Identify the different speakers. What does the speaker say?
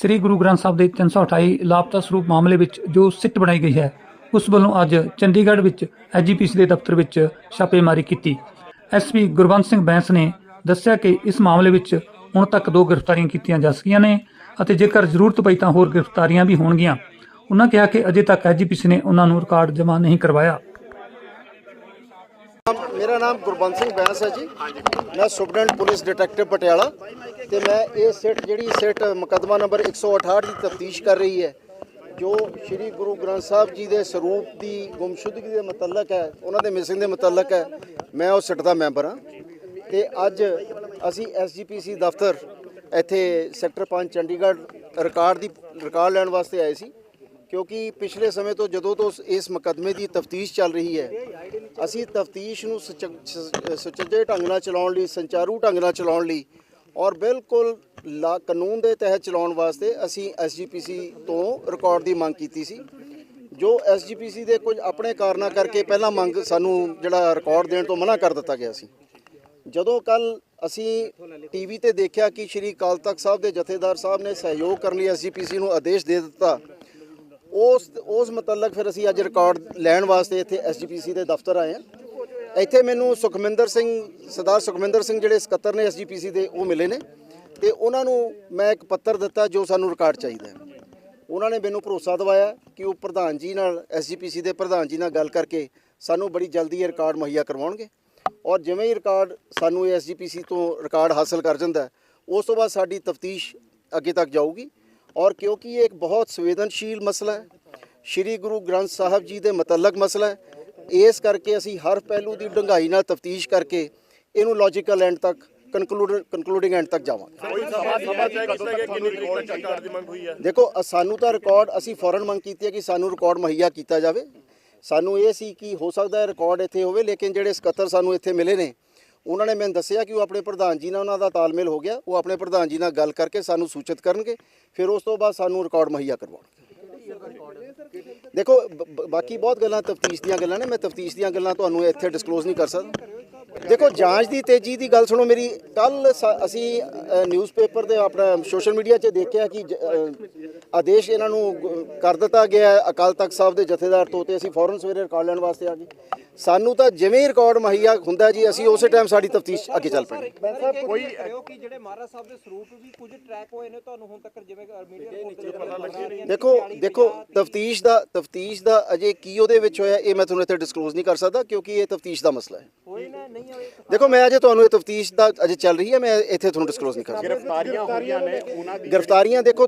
Speaker 1: ਸ੍ਰੀ ਗੁਰੂ ਗ੍ਰੰਥ ਸਾਹਿਬ ਦੇ 328 ਲਾਪਤਾ ਸਰੂਪ ਮਾਮਲੇ ਵਿੱਚ ਜੋ ਸਿੱਟ ਬਣਾਈ ਗਈ ਹੈ, ਉਸ ਵੱਲੋਂ ਅੱਜ ਚੰਡੀਗੜ੍ਹ ਵਿੱਚ ਐਜੀਪੀਸੀ ਦੇ ਦਫ਼ਤਰ ਵਿੱਚ ਛਾਪੇਮਾਰੀ ਕੀਤੀ। ਐਸਪੀ ਗੁਰਬੰਦ ਸਿੰਘ ਬੈਂਸ ਨੇ ਦੱਸਿਆ ਕਿ ਇਸ ਮਾਮਲੇ ਵਿੱਚ ਹੁਣ ਤੱਕ ਦੋ ਗ੍ਰਿਫਤਾਰੀਆਂ ਕੀਤੀਆਂ ਜਾ ਸਕੀਆਂ ਨੇ ਅਤੇ ਜੇਕਰ ਜ਼ਰੂਰਤ ਪਈ ਤਾਂ ਹੋਰ ਗ੍ਰਿਫਤਾਰੀਆਂ ਵੀ ਹੋਣਗੀਆਂ। ਉਹਨਾਂ ਕਿਹਾ ਕਿ ਅਜੇ ਤੱਕ ਐਜੀਪੀਸੀ ਨੇ ਉਹਨਾਂ ਨੂੰ ਰਿਕਾਰਡ ਜਮ੍ਹਾਂ ਨਹੀਂ ਕਰਵਾਇਆ।
Speaker 2: ਮੇਰਾ ਨਾਮ ਗੁਰਬੰਦ ਸਿੰਘ ਬੈਂਸ ਹੈ ਜੀ। ਮੈਂ ਸੁਪਰਡੈਂਟ ਪੁਲਿਸ ਡਿਟੈਕਟਿਵ ਪਟਿਆਲਾ ਤੇ ਮੈਂ ਇਹ ਸਿੱਟ ਜਿਹੜੀ ਸਿੱਟ ਮੁਕੱਦਮਾ ਨੰਬਰ 168 ਦੀ ਤਫਤੀਸ਼ ਕਰ ਰਹੀ ਹੈ, ਜੋ ਸ੍ਰੀ ਗੁਰੂ ਗ੍ਰੰਥ ਸਾਹਿਬ ਜੀ ਦੇ ਸਰੂਪ ਦੀ ਗੁੰਮਸ਼ੁਦਗੀ ਦੇ ਮੁਤਲਕ ਹੈ, ਉਹਨਾਂ ਦੇ ਮਿਸਿੰਗ ਦੇ ਮੁਤਲਕ ਹੈ, ਮੈਂ ਉਹ ਸਿੱਟ ਦਾ ਮੈਂਬਰ ਹਾਂ। ਤੇ ਅੱਜ ਅਸੀਂ ਐਸਜੀਪੀਸੀ ਦਫ਼ਤਰ ਇੱਥੇ ਸੈਕਟਰ 5 ਚੰਡੀਗੜ੍ਹ ਰਿਕਾਰਡ ਦੀ, ਰਿਕਾਰਡ ਲੈਣ ਵਾਸਤੇ ਆਏ ਸੀ। ਕਿਉਂਕਿ ਪਿਛਲੇ ਸਮੇਂ ਤੋਂ ਜਦੋਂ ਤੋਂ ਇਸ ਮੁਕੱਦਮੇ ਦੀ ਤਫਤੀਸ਼ ਚੱਲ ਰਹੀ ਹੈ, ਅਸੀਂ ਤਫਤੀਸ਼ ਨੂੰ ਸੁਚ- ਸ- ਸੁਚੱਜੇ ਢੰਗ ਨਾਲ ਚਲਾਉਣ ਲਈ, ਸੰਚਾਰੂ ਢੰਗ ਨਾਲ ਚਲਾਉਣ ਲਈ ਔਰ ਬਿਲਕੁਲ ਲਾ, ਕਾਨੂੰਨ ਦੇ ਤਹਿਤ ਚਲਾਉਣ ਵਾਸਤੇ ਅਸੀਂ ਐਸਜੀਪੀਸੀ ਤੋਂ ਰਿਕਾਰਡ ਦੀ ਮੰਗ ਕੀਤੀ ਸੀ। ਜੋ ਐਸਜੀਪੀਸੀ ਦੇ ਕੁਝ ਆਪਣੇ ਕਾਰਨਾਂ ਕਰਕੇ ਪਹਿਲਾਂ ਮੰਗ ਸਾਨੂੰ ਜਿਹੜਾ ਰਿਕਾਰਡ ਦੇਣ ਤੋਂ ਮਨਾ ਕਰ ਦਿੱਤਾ ਗਿਆ ਸੀ। ਜਦੋਂ ਕੱਲ ਅਸੀਂ ਟੀਵੀ ਤੇ ਦੇਖਿਆ ਕਿ ਸ਼੍ਰੀ ਅਕਾਲ ਤਖਤ ਸਾਹਿਬ ਦੇ ਜਥੇਦਾਰ ਸਾਹਿਬ ਨੇ ਸਹਿਯੋਗ ਕਰਨ ਲਈ ਐਸਜੀਪੀਸੀ ਨੂੰ ਆਦੇਸ਼ ਦੇ ਦਿੱਤਾ ਉਸ ਉਸ ਮੁਤਲਕ ਫਿਰ ਅਸੀਂ ਅੱਜ ਰਿਕਾਰਡ ਲੈਣ ਵਾਸਤੇ ਇੱਥੇ ਐਸਜੀਪੀਸੀ ਦੇ ਦਫ਼ਤਰ ਆਏ ਹਾਂ। ਇੱਥੇ ਮੈਨੂੰ ਸੁਖਮਿੰਦਰ ਸਿੰਘ, ਸਰਦਾਰ ਸੁਖਮਿੰਦਰ ਸਿੰਘ ਜਿਹੜੇ ਸਕੱਤਰ ਨੇ ਐਸਜੀਪੀਸੀ ਦੇ, ਉਹ ਮਿਲੇ ਨੇ। ਤੇ ਉਹਨਾਂ ਨੂੰ ਮੈਂ ਇੱਕ ਪੱਤਰ ਦਿੱਤਾ ਜੋ ਸਾਨੂੰ ਰਿਕਾਰਡ ਚਾਹੀਦਾ ਹੈ। ਉਹਨਾਂ ਨੇ ਮੈਨੂੰ ਭਰੋਸਾ ਦਿਵਾਇਆ ਕਿ ਉਹ ਪ੍ਰਧਾਨ ਜੀ ਨਾਲ ਐਸਜੀਪੀਸੀ ਦੇ ਪ੍ਰਧਾਨ ਜੀ ਨਾਲ ਗੱਲ ਕਰਕੇ ਸਾਨੂੰ ਬੜੀ ਜਲਦੀ ਇਹ ਰਿਕਾਰਡ ਮੁਹੱਈਆ ਕਰਵਾਉਣਗੇ। ਔਰ ਜਿਵੇਂ ਹੀ ਰਿਕਾਰਡ ਸਾਨੂੰ ਐਸਜੀਪੀਸੀ ਤੋਂ ਰਿਕਾਰਡ ਹਾਸਲ ਕਰ ਜਾਂਦਾ ਉਸ ਤੋਂ ਬਾਅਦ ਸਾਡੀ ਤਫਤੀਸ਼ ਅੱਗੇ ਤੱਕ ਜਾਊਗੀ। ਔਰ ਕਿਉਂਕਿ ਇਹ ਇੱਕ ਬਹੁਤ ਸੰਵੇਦਨਸ਼ੀਲ ਮਸਲਾ ਹੈ ਸ੍ਰੀ ਗੁਰੂ ਗ੍ਰੰਥ ਸਾਹਿਬ ਜੀ ਦੇ ਮੁਤਲਕ ਮਸਲਾ ਹੈ ਇਸ ਕਰਕੇ ਅਸੀਂ ਹਰ ਪਹਿਲੂ ਦੀ ਡੂੰਘਾਈ ਨਾਲ ਤਫਤੀਸ਼ ਕਰਕੇ ਇਹਨੂੰ ਲੌਜੀਕਲ ਐਂਡ ਤੱਕ ਕਨਕਲੂਡ ਕਨਕਲੂਡਿੰਗ ਐਂਡ ਤੱਕ ਜਾਵਾਂਗੇ। ਦੇਖੋ ਸਾਨੂੰ ਤਾਂ ਰਿਕਾਰਡ ਅਸੀਂ ਫੌਰਨ ਮੰਗ ਕੀਤੀ ਹੈ ਕਿ ਸਾਨੂੰ ਰਿਕਾਰਡ ਮੁਹੱਈਆ ਕੀਤਾ ਜਾਵੇ। ਸਾਨੂੰ ਇਹ ਸੀ ਕਿ ਹੋ ਸਕਦਾ ਹੈ ਰਿਕਾਰਡ ਇੱਥੇ ਹੋਵੇ ਲੇਕਿਨ ਜਿਹੜੇ ਸਕੱਤਰ ਸਾਨੂੰ ਇੱਥੇ ਮਿਲੇ ਨੇ ਉਹਨਾਂ ਨੇ ਮੈਨੂੰ ਦੱਸਿਆ ਕਿ ਉਹ ਆਪਣੇ ਪ੍ਰਧਾਨ ਜੀ ਨਾਲ ਉਹਨਾਂ ਦਾ ਤਾਲਮੇਲ ਹੋ ਗਿਆ, ਉਹ ਆਪਣੇ ਪ੍ਰਧਾਨ ਜੀ ਨਾਲ ਗੱਲ ਕਰਕੇ ਸਾਨੂੰ ਸੂਚਿਤ ਕਰਨਗੇ, ਫਿਰ ਉਸ ਤੋਂ ਬਾਅਦ ਸਾਨੂੰ ਰਿਕਾਰਡ ਮੁਹੱਈਆ ਕਰਵਾਉਣਗੇ। ਦੇਖੋ, ਬ- ਬਾਕੀ ਬਹੁਤ ਗੱਲਾਂ ਤਫਤੀਸ਼ ਦੀਆਂ ਗੱਲਾਂ ਨੇ, ਮੈਂ ਤਫਤੀਸ਼ ਦੀਆਂ ਗੱਲਾਂ ਤੁਹਾਨੂੰ ਇੱਥੇ ਡਿਸਕਲੋਜ਼ ਨਹੀਂ ਕਰ ਸਕਦਾ। ਦੇਖੋ ਜਾਂਚ ਦੀ ਤੇਜ਼ੀ ਦੀ ਗੱਲ ਸੁਣੋ ਮੇਰੀ। ਕੱਲ ਅਸੀਂ ਨਿਊਜ਼ਪੇਪਰ ਤੇ ਆਪਣਾ ਸੋਸ਼ਲ ਮੀਡੀਆ 'ਚ ਦੇਖਿਆ ਕਿ ਆਦੇਸ਼ ਇਹਨਾਂ ਨੂੰ ਕਰ ਦਿੱਤਾ ਗਿਆ ਅਕਾਲ ਤਖਤ ਸਾਹਿਬ ਦੇ ਜਥੇਦਾਰ ਤੋਂ ਤੇ ਅਸੀਂ ਫੌਰਨ ਸਵੇਰੇ ਰਿਕਾਰਡ ਲੈਣ ਵਾਸਤੇ ਆ ਗਏ। ਸਾਨੂੰ ਤਾਂ ਜਿਵੇਂ ਹੀ ਰਿਕਾਰਡ ਮੁਹੱਈਆ ਹੁੰਦਾ ਜੀ ਅਸੀਂ ਉਸੇ ਟਾਈਮ ਸਾਡੀ ਤਫਤੀਸ਼ ਅੱਗੇ ਚੱਲ ਪੈਣੀ
Speaker 3: ਕੋਈ ਕਰਿਓ ਕਿ ਜਿਹੜੇ ਮਹਾਰਾਜ ਸਾਹਿਬ ਦੇ ਸਰੂਪ ਵੀ ਕੁਝ ਟਰੈਕ ਹੋਏ ਨੇ ਤੁਹਾਨੂੰ ਹੁਣ ਤੱਕ ਜਿਵੇਂ ਮੀਡੀਆ ਰਿਪੋਰਟ
Speaker 2: ਦੇਖੋ ਦੇਖੋ ਤਫਤੀਸ਼ ਦਾ ਤਫਤੀਸ਼ ਦਾ ਅਜੇ ਕੀ ਉਹਦੇ ਵਿੱਚ ਹੋਇਆ ਇਹ ਮੈਂ ਤੁਹਾਨੂੰ ਇੱਥੇ ਡਿਸਕਲੋਜ਼ ਨਹੀਂ ਕਰ ਸਕਦਾ ਕਿਉਂਕਿ ਇਹ ਤਫਤੀਸ਼ ਦਾ ਮਸਲਾ ਹੈ।
Speaker 3: ਹੋਏ ਨਾ ਨਹੀਂ ਹੋਏ
Speaker 2: ਦੇਖੋ ਮੈਂ ਅਜੇ ਤੁਹਾਨੂੰ ਇਹ ਤਫਤੀਸ਼ ਦਾ ਅਜੇ ਚੱਲ ਰਹੀ ਹੈ ਮੈਂ ਇੱਥੇ ਤੁਹਾਨੂੰ ਡਿਸਕਲੋਜ਼ ਨਹੀਂ ਕਰ ਸਕਦਾ।
Speaker 4: ਗ੍ਰਿਫਤਾਰੀਆਂ ਹੋਈਆਂ ਨੇ ਉਹਨਾਂ ਦੀ
Speaker 2: ਗ੍ਰਿਫਤਾਰੀਆਂ ਦੇਖੋ